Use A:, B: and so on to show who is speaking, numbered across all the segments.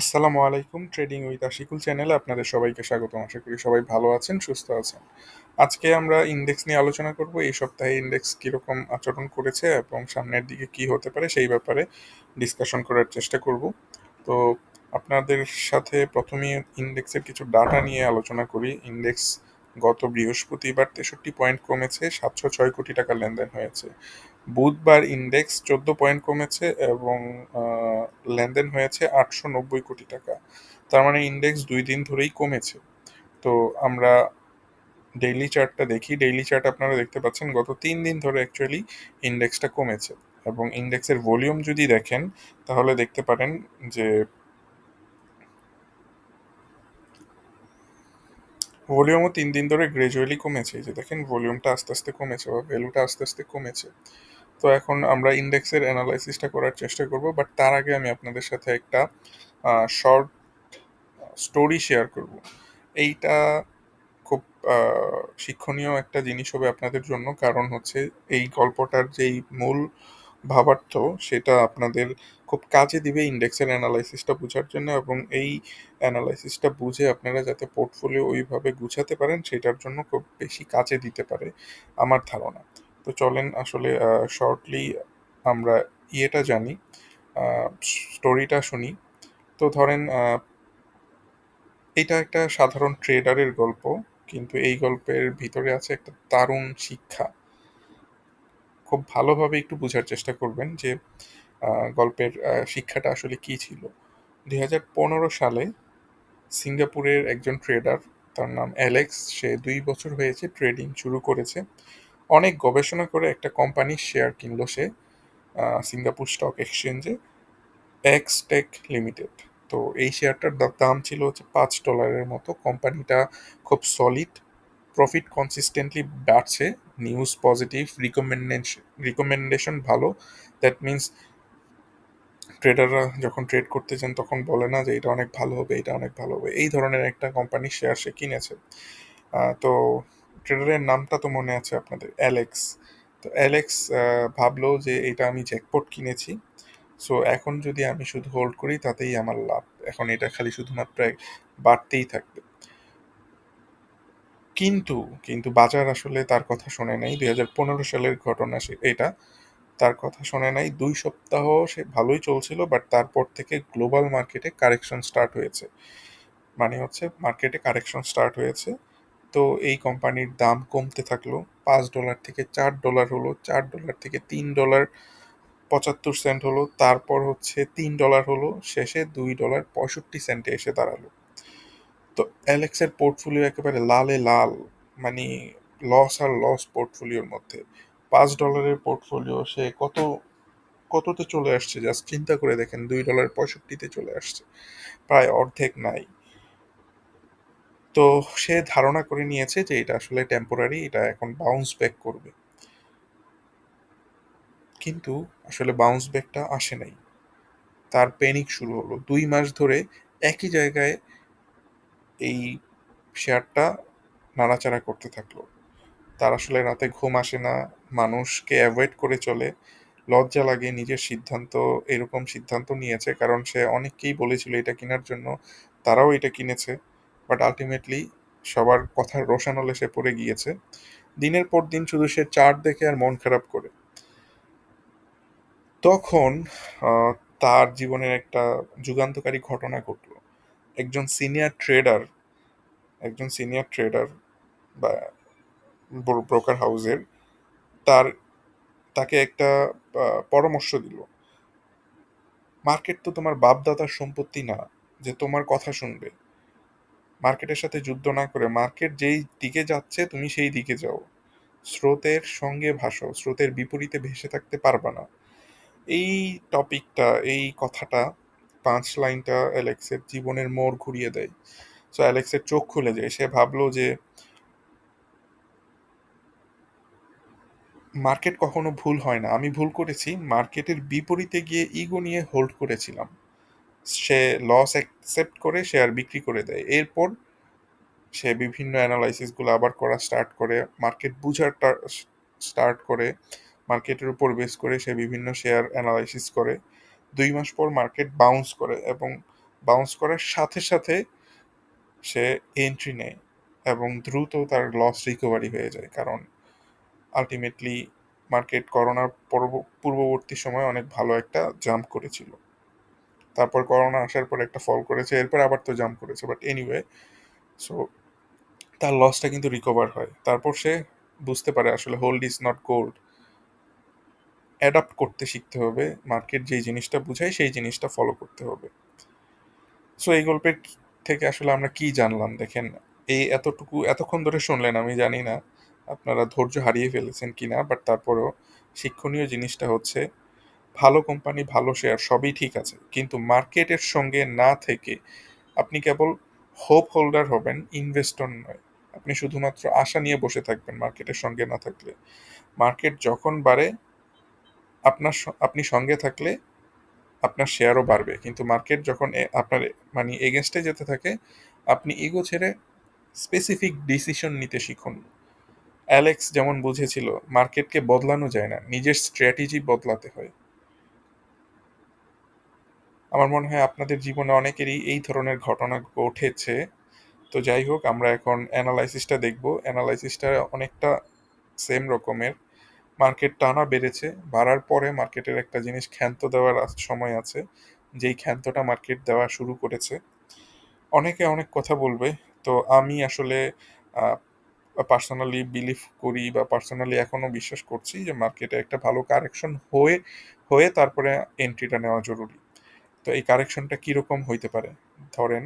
A: আসসালামু আলাইকুম trading with Ashikul চ্যানেলে আপনাদের সবাইকে স্বাগতম। আশা করি সবাই ভালো আছেন, সুস্থ আছেন। আজকে আমরা ইন্ডেক্স নিয়ে আলোচনা করব, এই সপ্তাহে ইন্ডেক্স কীরকম আচরণ করেছে এবং সামনের দিকে কি হতে পারে সেই ব্যাপারে ডিসকাশন করার চেষ্টা করব। তো আপনাদের সাথে প্রথমে ইন্ডেক্সের কিছু ডাটা নিয়ে আলোচনা করি। ইন্ডেক্স গত বৃহস্পতিবার তেষট্টি পয়েন্ট কমেছে, সাতশো ছয় কোটি টাকা লেনদেন হয়েছে। বুধবার ইন্ডেক্স চোদ্দ পয়েন্ট কমেছে এবং লেনদেন হয়েছে আটশো নব্বই কোটি টাকা। তার মানে ইন্ডেক্স দুই দিন ধরেই কমেছে। তো আমরা ডেইলি চার্টটা দেখি। ডেইলি চার্ট আপনারা দেখতে পাচ্ছেন, গত তিন দিন ধরে অ্যাকচুয়ালি ইন্ডেক্সটা কমেছে। এবং ইন্ডেক্সের ভলিউম যদি দেখেন, তাহলে দেখতে পারেন যে ভলিউমও তিন দিন ধরে গ্রাজুয়ালি কমেছে। যে দেখেন ভলিউমটা আস্তে আস্তে কমেছে বা ভ্যালুটা আস্তে আস্তে কমেছে। তো এখন আমরা ইন্ডেক্সের অ্যানালাইসিসটা করার চেষ্টা করব বাট তার আগে আমি আপনাদের সাথে একটা শর্ট স্টোরি শেয়ার করব। এইটা খুব শিক্ষণীয় একটা জিনিস হবে আপনাদের জন্য, কারণ হচ্ছে এই গল্পটার যেই মূল ভাবার্থ, সেটা আপনাদের খুব কাজে দিবে ইন্ডেক্সের অ্যানালাইসিসটা বোঝার জন্য, এবং এই অ্যানালাইসিসটা বুঝে আপনারা যাতে পোর্টফোলিও ওইভাবে গুছাতে পারেন, সেটার জন্য খুব বেশি কাজে দিতে পারে আমার ধারণা। তো চলেন আসলে শর্টলি আমরা ইয়েটা জানি স্টোরিটা শুনি। তো ধরেন এটা একটা সাধারণ ট্রেডারের গল্প, কিন্তু এই গল্পের ভিতরে আছে একটা দারুণ শিক্ষা। খুব ভালোভাবে একটু বোঝার চেষ্টা করবেন যে গল্পের শিক্ষাটা আসলে কি ছিল। দুই হাজার পনেরো সালে সিঙ্গাপুরের একজন ট্রেডার তার নাম অ্যালেক্স, সে দুই বছর হয়েছে ট্রেডিং শুরু করেছে। অনেক গবেষণা করে একটা কোম্পানির শেয়ার কিনলো সে সিঙ্গাপুর স্টক এক্সচেঞ্জে এক্স টেক লিমিটেড। তো এই শেয়ারটার দাম ছিল হচ্ছে পাঁচ ডলারের মতো। কোম্পানিটা খুব সলিড প্রফিট কনসিস্টেন্টলি বাড়ছে নিউজ পজিটিভ রিকমেন্ডেশন রিকমেন্ডেশন ভালো। দ্যাট মিন্স ট্রেডাররা যখন ট্রেড করতে চান তখন বলে না যে এটা অনেক ভালো হবে, এটা অনেক ভালো হবে। এই ধরনের একটা কোম্পানির শেয়ার সে কিনেছে। তো ট্রেডারের নামটা তো মনে আছে আপনাদের অ্যালেক্স তো অ্যালেক্স ভাবলো যে এটা আমি জ্যাকপট কিনেছি। সো এখন যদি আমি শুধু হোল্ড করি, তাতেই আমার লাভ। এখন এটা খালি শুধুমাত্র বাড়তেই থাকবে। কিন্তু কিন্তু বাজার আসলে তার কথা শোনে নাই। দুই হাজার পনেরো সালের ঘটনা সে, এটা তার কথা শোনে নাই। দুই সপ্তাহ সে ভালোই চলছিল বাট তারপর থেকে গ্লোবাল মার্কেটে কারেকশন স্টার্ট হয়েছে। মানে হচ্ছে মার্কেটে কারেকশন স্টার্ট হয়েছে। তো এই কোম্পানির দাম কমতে থাকল। পাঁচ ডলার থেকে চার ডলার হলো, চার ডলার থেকে তিন ডলার পঁচাত্তর সেন্ট হলো, তারপর হচ্ছে তিন ডলার হলো, শেষে দুই ডলার পঁয়ষট্টি সেন্টে এসে দাঁড়াল। তো অ্যালেক্সের পোর্টফোলিও একেবারে লালে লাল মানে লস আর লস পোর্টফোলিওর মধ্যে। পাঁচ ডলারের পোর্টফোলিও সে কত, কততে চলে আসছে? জাস্ট চিন্তা করে দেখেন, দুই ডলার পঁয়ষট্টিতে চলে আসছে। প্রায় অর্ধেক নাই। তো সে ধারণা করে নিয়েছে যে এটা আসলে টেম্পোরারি এটা এখন বাউন্স ব্যাক করবে। কিন্তু আসলে বাউন্স ব্যাকটা আসে নাই। তার প্যানিক শুরু হলো। দুই মাস ধরে একই জায়গায় এই শেয়ারটা নাড়াচাড়া করতে থাকল। তার আসলে রাতে ঘুম আসে না, মানুষকে অ্যাভয়েড করে চলে। লজ্জা লাগে, নিজের সিদ্ধান্ত, এরকম সিদ্ধান্ত নিয়েছে। কারণ সে অনেককেই বলেছিল এটা কেনার জন্য। তারাও এটা কিনেছে। বাট আলটিমেটলি সবার কথার রোশানলে সে পড়ে গিয়েছে। দিনের পর দিন শুধু সে চার্ট দেখে আর মন খারাপ করে। তখন তার জীবনের একটা যুগান্তকারী ঘটনা ঘটল। একজন সিনিয়র ট্রেডার, একজন সিনিয়র ট্রেডার বা ব্রোকার হাউসের তার, তাকে একটা পরামর্শ দিল। মার্কেট তো তোমার বাপদাদার সম্পত্তি না, যে তোমার কথা শুনবে। মার্কেটের সাথে যুদ্ধ না করে মার্কেট যেই দিকে যাচ্ছে, তুমি সেই দিকে যাও। স্রোতের সঙ্গে ভাসো, স্রোতের বিপরীতে ভেসে থাকতে পারবা না। এই টপিকটা, এই কথাটা পাঁচ লাইনটা অ্যালেক্সের জীবনের মোড় ঘুরিয়ে দেয়। সো অ্যালেক্সের চোখ খুলে যায়। সে ভাবলো যে মার্কেট কখনো ভুল হয় না। আমি ভুল করেছি। মার্কেটের বিপরীতে গিয়ে ইগো নিয়ে হোল্ড করেছিলাম। সে লস অ্যাকসেপ্ট করে শেয়ার বিক্রি করে দেয়। এরপর সে বিভিন্ন অ্যানালাইসিসগুলো আবার করা স্টার্ট করে মার্কেট বুঝার স্টার্ট করে মার্কেটের উপর বেস করে সে বিভিন্ন শেয়ার অ্যানালাইসিস করে। দুই মাস পর মার্কেট বাউন্স করে এবং বাউন্স করার সাথে সাথে সে এন্ট্রি নেয় এবং দ্রুত তার লস রিকভারি হয়ে যায়। কারণ আলটিমেটলি মার্কেট করোনার পূর্ববর্তী সময় অনেক ভালো একটা জাম্প করেছিল। তারপর করোনা আসার পর একটা ফল করেছে, এরপর আবার তো জাম্প করেছে বাট এনিওয়ে সো তার লসটা কিন্তু রিকভার হয়। তারপর সে বুঝতে পারে আসলে hold is not gold adapt করতে শিখতে হবে মার্কেট যেই জিনিসটা বুঝায় সেই জিনিসটা ফলো করতে হবে। সো এই গল্পের থেকে আসলে আমরা কি জানলাম? দেখেন, এই এতটুকু, এতক্ষণ ধরে শুনলেন, আমি জানি না আপনারা ধৈর্য হারিয়ে ফেলেছেন কিনা বাট তারপরেও শিক্ষণীয় জিনিসটা হচ্ছে ভালো কোম্পানি ভালো শেয়ার সবই ঠিক আছে। কিন্তু মার্কেটের সঙ্গে না থেকে আপনি কেবল হোপ হোল্ডার হবেন ইনভেস্টর নয়। আপনি শুধুমাত্র আশা নিয়ে বসে থাকবেন মার্কেটের সঙ্গে না থাকলে। মার্কেট যখন বাড়ে, আপনার আপনি সঙ্গে থাকলে আপনার শেয়ারও বাড়বে। কিন্তু মার্কেট যখন আপনার মানে এগেনস্টে যেতে থাকে, আপনি ইগো ছেড়ে স্পেসিফিক ডিসিশন নিতে শিখুন। অ্যালেক্স যেমন বুঝেছিল মার্কেটকে বদলানো যায় না, নিজের স্ট্র্যাটেজি বদলাতে হয়। আমার মনে হয় আপনাদের জীবনে অনেকেরই এই ধরনের ঘটনা ঘটেছে। তো যাই হোক, আমরা এখন অ্যানালাইসিসটা দেখব। অ্যানালাইসিসটা অনেকটা সেম রকমের। মার্কেট টানা বেড়েছে। বাড়ার পরে মার্কেটের একটা জিনিস ক্ষান্ত দেওয়ার সময় আছে, যেই ক্ষান্তটা মার্কেট দেওয়া শুরু করেছে। অনেকে অনেক কথা বলবে। তো আমি আসলে পার্সোনালি বিলিভ করি বা পার্সোনালি এখনও বিশ্বাস করছি যে মার্কেটে একটা ভালো কারেকশন হয়ে হয়ে তারপরে এন্ট্রিটা নেওয়া জরুরি। তো এই কারেকশনটা কীরকম হইতে পারে? ধরেন,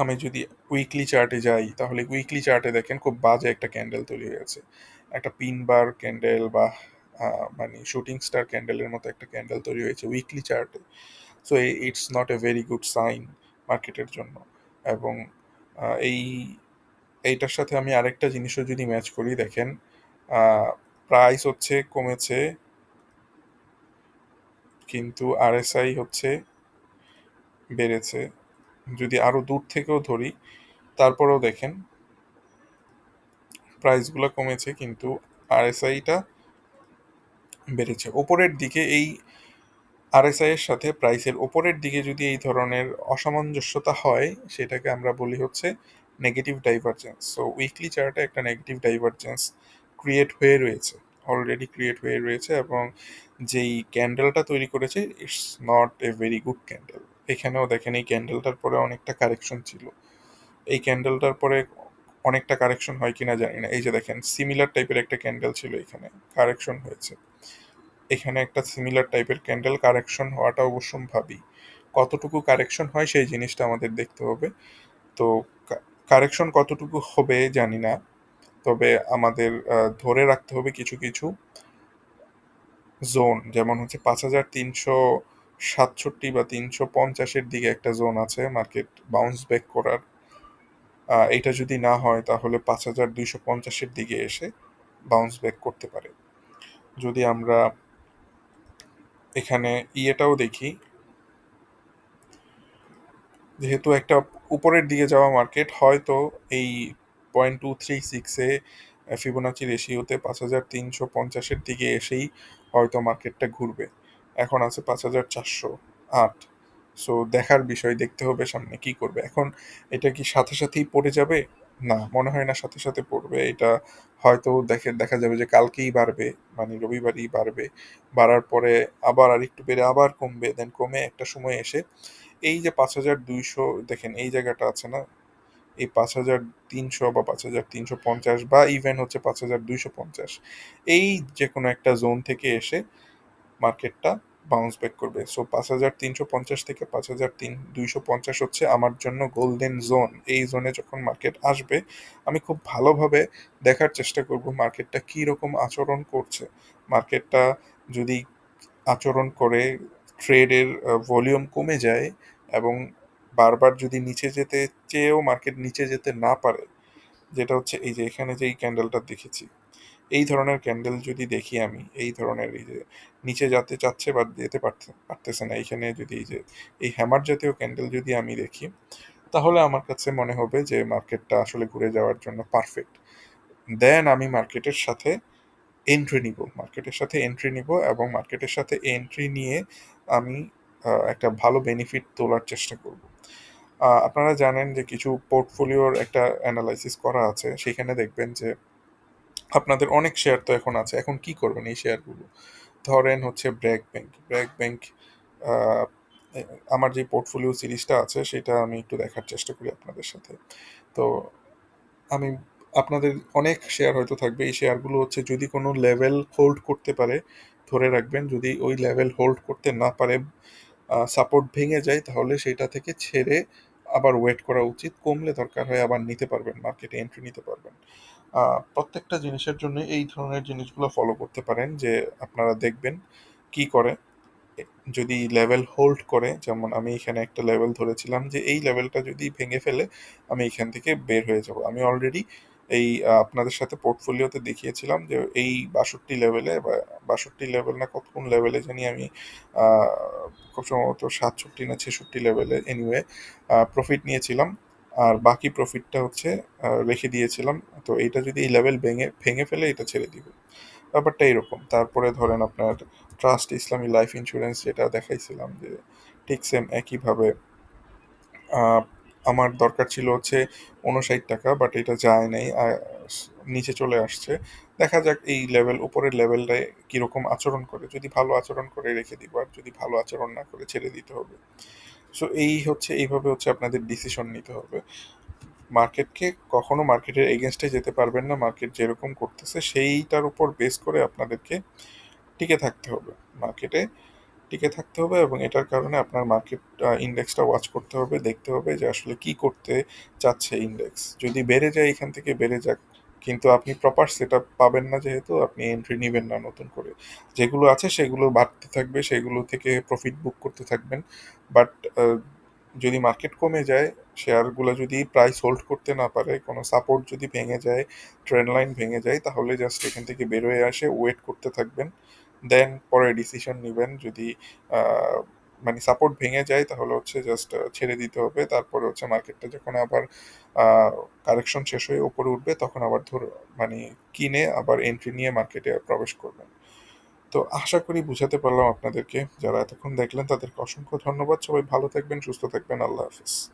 A: আমি যদি উইকলি চার্টে যাই, তাহলে উইকলি চার্টে দেখেন খুব বাজে একটা ক্যান্ডেল তৈরি হয়েছে একটা পিন বার ক্যান্ডেল বা মানে শুটিং স্টার ক্যান্ডেলের মতো একটা ক্যান্ডেল তৈরি হয়েছে উইকলি চার্টে so it's not a very good sign মার্কেটের জন্য। এবং এই, এইটার সাথে আমি আরেকটা জিনিসও যদি ম্যাচ করি, দেখেন প্রাইস হচ্ছে, কমেছে কিন্তু আরএসআই হচ্ছে বেড়েছে। যদি আরও দূর থেকেও ধরি, তারপরেও দেখেন, প্রাইসগুলো কমেছে কিন্তু আরএসআইটা বেড়েছে। ওপরের দিকে এই আরএসআই এর সাথে প্রাইসের ওপরের দিকে যদি এই ধরনের অসামঞ্জস্যতা হয়, সেটাকে আমরা বলি হচ্ছে নেগেটিভ ডাইভারজেন্স সো উইকলি চার্টে একটা নেগেটিভ ডাইভারজেন্স ক্রিয়েট হয়ে রয়েছে। অলরেডি ক্রিয়েট হয়ে রয়েছে এবং যেই ক্যান্ডেলটা তৈরি করেছে it's not a very good candle এখানেও দেখেন এই ক্যান্ডেলটার পরে অনেকটা কারেকশন ছিল। এই ক্যান্ডেলটার পরে অনেকটা কারেকশন হয় কিনা জানি না। এই যে দেখেন সিমিলার টাইপের একটা ক্যান্ডেল ছিল এখানে কারেকশন হয়েছে। এখানে একটা সিমিলার টাইপের ক্যান্ডেল কারেকশন হওয়াটা অবশ্যম্ভাবী কতটুকু কারেকশন হয় সেই জিনিসটা আমাদের দেখতে হবে। তো কারেকশন কতটুকু হবে জানি না। তবে আমাদের ধরে রাখতে হবে কিছু কিছু জোন যেমন হচ্ছে পাঁচ হাজার তিনশো সাতষট্টি বা তিনশো পঞ্চাশের দিকে একটা জোন আছে মার্কেট বাউন্স ব্যাক করার। এটা যদি না হয়, তাহলে পাঁচ হাজার দুইশো পঞ্চাশের দিকে এসে বাউন্স ব্যাক করতে পারে। যদি আমরা এখানে ইয়েটাও দেখি, যেহেতু একটা উপরের দিকে যাওয়া মার্কেট হয়তো এই পয়েন্ট টু থ্রি সিক্সে ফিবোনাচি রেশিওতে পাঁচ হাজার তিনশো পঞ্চাশের দিকে এসেই হয়তো মার্কেটটা ঘুরবে। এখন আছে পাঁচ হাজার চারশো আট। সো দেখার বিষয় দেখতে হবে সামনে কি করবে। এখন এটা কি সাথে সাথেই পড়ে যাবে? না, মনে হয় না সাথে সাথে পড়বে। এটা হয়তো দেখে, দেখা যাবে যে কালকেই বাড়বে মানে রবিবারই বাড়বে। বাড়ার পরে আবার আর একটু বেড়ে আবার কমবে দেন কমে একটা সময় এসে। এই যে পাঁচ হাজার দুইশো, দেখেন এই জায়গাটা আছে না? এই পাঁচ হাজার তিনশো বা পাঁচ হাজার তিনশো পঞ্চাশ বা ইভেন হচ্ছে পাঁচ হাজার দুইশো পঞ্চাশ। এই যে কোনো একটা জোন থেকে এসে মার্কেটটা বাউন্স ব্যাক করবে। সো পাঁচ হাজার তিনশো পঞ্চাশ থেকে পাঁচ হাজার তিন দুইশো পঞ্চাশ হচ্ছে আমার জন্য গোল্ডেন জোন এই জোনে যখন মার্কেট আসবে, আমি খুব ভালোভাবে দেখার চেষ্টা করব মার্কেটটা কী রকম আচরণ করছে। মার্কেটটা যদি আচরণ করে ট্রেডের ভলিউম কমে যায় এবং বারবার যদি নিচে যেতে চেয়েও মার্কেট নিচে যেতে না পারে, যেটা হচ্ছে এই যে এখানে যে এই ক্যান্ডেলটা দেখেছি, এই ধরনের ক্যান্ডেল যদি দেখি আমি, এই ধরনের এই যে নিচে যেতে চাচ্ছে বা যেতে পারতে, পারতেছে না এইখানে যদি এই যে এই হ্যামার জাতীয় ক্যান্ডেল যদি আমি দেখি, তাহলে আমার কাছে মনে হবে যে মার্কেটটা আসলে ঘুরে যাওয়ার জন্য পারফেক্ট দেন আমি মার্কেটের সাথে এন্ট্রি নিব মার্কেটের সাথে এন্ট্রি নিব এবং মার্কেটের সাথে এন্ট্রি নিয়ে আমি একটা ভালো বেনিফিট তোলার চেষ্টা করব। আপনারা জানেন যে কিছু পোর্টফোলিওর একটা অ্যানালাইসিস করা আছে, সেখানে দেখবেন যে আপনাদের অনেক শেয়ার তো এখন আছে, এখন কি করবেন এই শেয়ারগুলো ধরেন হচ্ছে ব্র্যাক ব্যাংক ব্র্যাক ব্যাংক আমার যে পোর্টফোলিও সিরিজটা আছে, সেটা আমি একটু দেখার চেষ্টা করি আপনাদের সাথে। তো আমি আপনাদের অনেক শেয়ার হয়তো থাকবে, এই শেয়ারগুলো হচ্ছে যদি কোনো লেভেল হোল্ড করতে পারে, ধরে রাখবেন যদি ওই লেভেল হোল্ড করতে না পারে সাপোর্ট ভেঙে যায়, তাহলে সেটা থেকে ছেড়ে আবার ওয়েট করা উচিত। কমলে দরকার হয় আবার নিতে পারবেন মার্কেটে এন্ট্রি নিতে পারবেন। প্রত্যেকটা জিনিসের জন্য এই ধরনের জিনিসগুলো ফলো করতে পারেন, যে আপনারা দেখবেন কি করে। যদি লেভেল হোল্ড করে, যেমন আমি এখানে একটা লেভেল ধরেছিলাম, যে এই লেভেলটা যদি ভেঙে ফেলে, আমি এখান থেকে বের হয়ে যাব। আমি অলরেডি এই আপনাদের সাথে পোর্টফোলিওতে দেখিয়েছিলাম যে এই বাষট্টি লেভেলে বা বাষট্টি লেভেল না কত কোন লেভেলে জানি আমি খুব সম্ভবত সাতষট্টি না ছেষট্টি লেভেলে এনিওয়ে প্রফিট নিয়েছিলাম। আর বাকি প্রফিটটা হচ্ছে রেখে দিয়েছিলাম। তো এইটা যদি এই লেভেল ভেঙে ভেঙে ফেলে, এটা ছেড়ে দিব। ব্যাপারটা এরকম। তারপরে ধরেন আপনার ট্রাস্ট ইসলামী লাইফ ইন্স্যুরেন্স যেটা দেখাইছিলাম যে ঠিক সেম একইভাবে আমার দরকার ছিল হচ্ছে উনষাট টাকা বাট এটা যায় নাই নিচে চলে আসছে। দেখা যাক এই লেভেল উপরের লেভেলটায় কীরকম আচরণ করে। যদি ভালো আচরণ করে, রেখে দিব, আর যদি ভালো আচরণ না করে, ছেড়ে দিতে হবে। সো এই হচ্ছে, এইভাবে হচ্ছে আপনাদের ডিসিশন নিতে হবে। মার্কেটকে কখনো মার্কেটের এগেনস্টে যেতে পারবেন না। মার্কেট যেরকম করতেছে, সেইটার উপর বেস করে আপনাদেরকে টিকে থাকতে হবে মার্কেটে। টিকে থাকতে হবে এবং এটার কারণে আপনার মার্কেট ইন্ডেক্সটা ওয়াচ করতে হবে, দেখতে হবে যে আসলে কি করতে চাচ্ছে ইন্ডেক্স যদি বেড়ে যায়, এখান থেকে বেড়ে যাক, কিন্তু আপনি প্রপার সেট পাবেন না যেহেতু, আপনি এন্ট্রি নেবেন না নতুন করে। যেগুলো আছে, সেগুলো বাড়তে থাকবে, সেগুলো থেকে প্রফিট বুক করতে থাকবেন। বাট যদি মার্কেট কমে যায় শেয়ারগুলো যদি প্রাইস হোল্ড করতে না পারে, কোনো সাপোর্ট যদি ভেঙে যায় ট্রেন লাইন ভেঙে যায়, তাহলে জাস্ট এখান থেকে বেরোয় আসে ওয়েট করতে থাকবেন। দেন পরে ডিসিশন নেবেন। যদি মানে সাপোর্ট ভেঙে যায়, তাহলে হচ্ছে জাস্ট ছেড়ে দিতে হবে। তারপরে হচ্ছে মার্কেটটা যখন আবার কারেকশন শেষ হয়ে উপরে উঠবে, তখন আবার ধর মানে কিনে আবার এন্ট্রি নিয়ে মার্কেটে প্রবেশ করবেন। তো আশা করি বুঝাতে পারলাম আপনাদেরকে। যারা এতক্ষণ দেখলেন তাদেরকে অসংখ্য ধন্যবাদ। সবাই ভালো থাকবেন, সুস্থ থাকবেন। আল্লাহ হাফিজ।